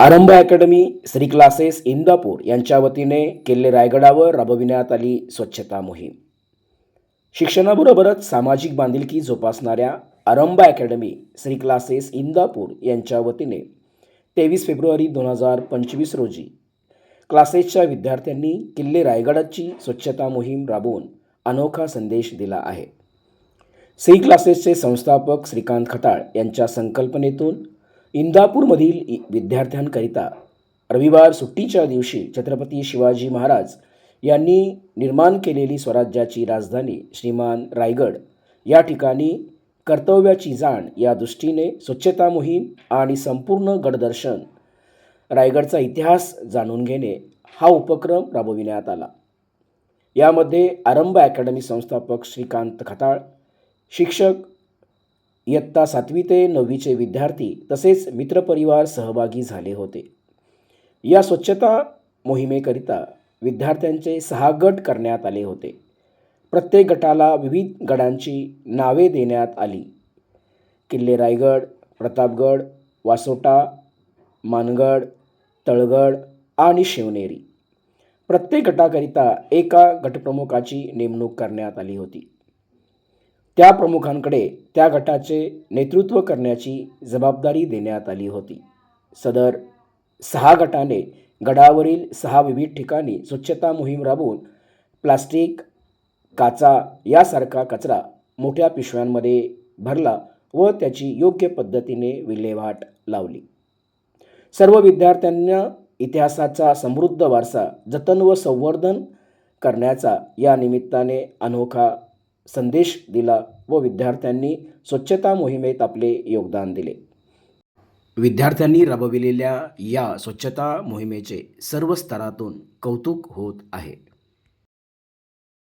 आरंभ academy Shri classes Indapur यांच्या वतीने किल्ले रायगडावर राबविण्यात आली स्वच्छता मोहीम. शिक्षणाबरोबरच सामाजिक बांधिलकी जोपासणाऱ्या आरंभ अकॅडमी श्री क्लासेस इंदापूर यांच्या वतीने तेवीस फेब्रुवारी दोन हजार पंचवीस रोजी क्लासेसच्या विद्यार्थ्यांनी किल्ले रायगडाची स्वच्छता मोहीम राबवून अनोखा संदेश दिला आहे. श्री क्लासेसचे संस्थापक श्रीकांत खटाळ यांच्या संकल्पनेतून इंदापूरमधील इ- विद्यार्थ्यांकरिता रविवार सुट्टीच्या दिवशी छत्रपती शिवाजी महाराज यांनी निर्माण केलेली स्वराज्याची राजधानी श्रीमान रायगड या ठिकाणी कर्तव्याची जाण या दृष्टीने स्वच्छता मोहीम आणि संपूर्ण गडदर्शन रायगडचा इतिहास जाणून घेणे हा उपक्रम राबविण्यात आला. यामध्ये आरंभ अकॅडमी संस्थापक श्रीकांत खताळ शिक्षक इयत्ता सातवी ते नववीचे विद्यार्थी तसेच मित्रपरिवार सहभागी झाले होते. या स्वच्छता मोहिमेकरिता विद्यार्थ्यांचे सहा गट करण्यात आले होते. प्रत्येक गटाला विविध गडांची नावे देण्यात आली. किल्ले रायगड प्रतापगड वासोटा मानगड तळगड आणि शिवनेरी. प्रत्येक गटाकरिता एका गटप्रमुखाची नेमणूक करण्यात आली होती. त्या प्रमुखांकडे त्या गटाचे नेतृत्व करण्याची जबाबदारी देण्यात आली होती. सदर सहा गटाने गडावरील सहा विविध ठिकाणी स्वच्छता मोहीम राबवून प्लास्टिक काचा यासारखा कचरा मोठ्या पिशव्यांमध्ये भरला व त्याची योग्य पद्धतीने विल्हेवाट लावली. सर्व विद्यार्थ्यांना इतिहासाचा समृद्ध वारसा जतन व संवर्धन करण्याचा या निमित्ताने अनोखा संदेश दिला व विद्यार्थ्यांनी स्वच्छता मोहिमेत आपले योगदान दिले. विद्यार्थ्यांनी राबविलेल्या या स्वच्छता मोहिमेचे सर्व स्तरातून कौतुक होत आहे.